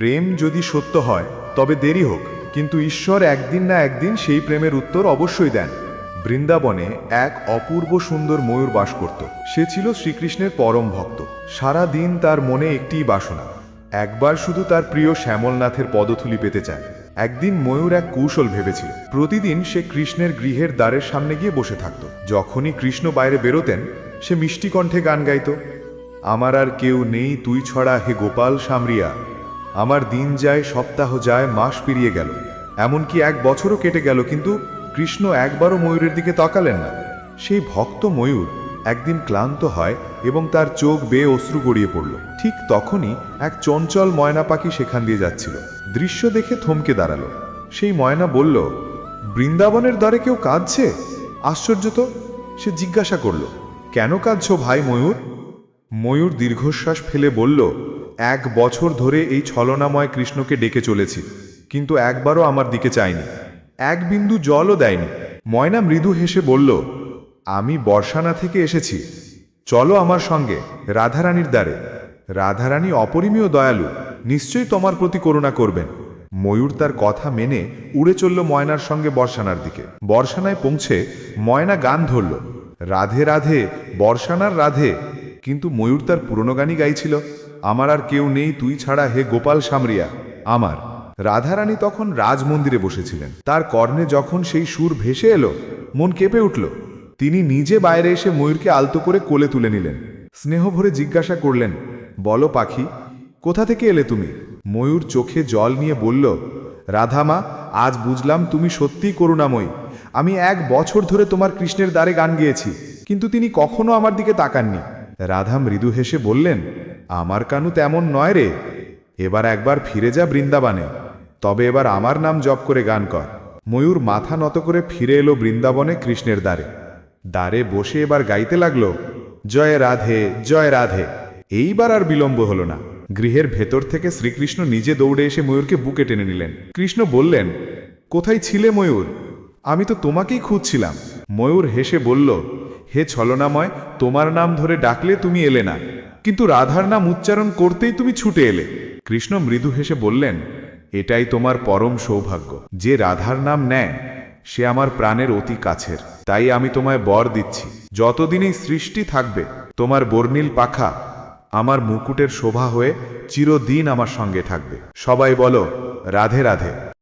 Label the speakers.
Speaker 1: প্রেম যদি সত্য হয়, তবে দেরি হোক। কিন্তু ঈশ্বর একদিন না একদিন সেই প্রেমের উত্তর অবশ্যই দেন। বৃন্দাবনে এক অপূর্ব সুন্দর ময়ূর বাস করত। সে ছিল শ্রীকৃষ্ণের পরম ভক্ত। সারা দিন তার মনে একটিই বাসনা, একবার শুধু তার প্রিয় শ্যামলনাথের পদথুলি পেতে চায়। একদিন ময়ূর এক কৌশল ভেবেছিল। প্রতিদিন সে কৃষ্ণের গৃহের দ্বারের সামনে গিয়ে বসে থাকত। যখনই কৃষ্ণ বাইরে বেরোতেন, সে মিষ্টি কণ্ঠে গান গাইত, আমার আর কেউ নেই তুই ছড়া হে গোপাল সামরিয়া। আমার দিন যায়, সপ্তাহ যায়, মাস পেরিয়ে গেল। এমনকি এক বছরও কেটে গেল, কিন্তু কৃষ্ণ একবারও ময়ূরের দিকে তাকালেন না। সেই ভক্ত ময়ূর একদিন ক্লান্ত হয় এবং তার চোখ বেয়ে অশ্রু গড়িয়ে পড়ল। ঠিক তখনই এক চঞ্চল ময়না পাখি সেখান দিয়ে যাচ্ছিল। দৃশ্য দেখে থমকে দাঁড়াল। সেই ময়না বলল, বৃন্দাবনের দ্বারে কেউ কাঁদছে? আশ্চর্য তো, সে জিজ্ঞাসা করল, কেন কাঁদছ ভাই ময়ূর? ময়ূর দীর্ঘশ্বাস ফেলে বলল এক বছর ধরে এই ছলনাময় কৃষ্ণকে ডেকে চলেছি, কিন্তু একবারও আমার দিকে চায়নি। এক বিন্দু জলও দেয়নি। ময়না মৃদু হেসে বলল, আমি বর্ষানা থেকে এসেছি। চলো আমার সঙ্গে, রাধারানীর দ্বারে। রাধারানী অপরিমীয় দয়ালু, নিশ্চয়ই তোমার প্রতি করুণা করবেন। ময়ূর তার কথা মেনে উড়ে চলল ময়নার সঙ্গে বর্ষানার দিকে। বর্ষানায় পৌঁছে ময়না গান ধরল, রাধে রাধে, বর্ষানার রাধে। কিন্তু ময়ূর তার পুরনো গানই গাইছিল। আমার আর কেউ নেই, তুই ছাড়া হে গোপাল সামরিয়া। আমার। রাধারানী তখন রাজমন্দিরে বসেছিলেন। তার কর্ণে যখন সেই সুর ভেসে এলো, মন কেঁপে উঠল। তিনি নিজে বাইরে এসে ময়ূরকে আলতো করে কোলে তুলে নিলেন। স্নেহ ভরে জিজ্ঞাসা করলেন, বলো পাখি, কোথা থেকে এলে তুমি? ময়ূর চোখে জল নিয়ে বলল রাধামা আজ বুঝলাম তুমি সত্যিই করুণাময়ী। আমি এক বছর ধরে তোমার কৃষ্ণের দ্বারে গান গেয়েছি, কিন্তু তিনি কখনো আমার দিকে তাকাননি। রাধা মৃদু হেসে বললেন আমার কানু তেমন নয় রে। এবার একবার ফিরে যা বৃন্দাবনে। তবে এবার আমার নাম জপ করে গান কর। ময়ূর মাথা নত করে ফিরে এলো বৃন্দাবনে কৃষ্ণের দ্বারে। দ্বারে বসে এবার গাইতে লাগল, জয় রাধে জয় রাধে। এইবার আর বিলম্ব হলো না। গৃহের ভেতর থেকে শ্রীকৃষ্ণ নিজে দৌড়ে এসে ময়ূরকে বুকে টেনে নিলেন। কৃষ্ণ বললেন, কোথায় ছিলে ময়ূর? আমি তো তোমাকেই খুঁজছিলাম। ময়ূর হেসে বলল, হে ছলনাময়, তোমার নাম ধরে ডাকলে তুমি এলে না। কিন্তু রাধার নাম উচ্চারণ করতেই তুমি ছুটে এলে। কৃষ্ণ মৃদু হেসে বললেন, এটাই তোমার পরম সৌভাগ্য। যে রাধার নাম নেয়, সে আমার প্রাণের অতি কাছের। তাই আমি তোমায় বর দিচ্ছি। যতদিনই সৃষ্টি থাকবে, তোমার বর্ণিল পাখা আমার মুকুটের শোভা হয়ে চিরদিন আমার সঙ্গে থাকবে। সবাই বলো, রাধে রাধে।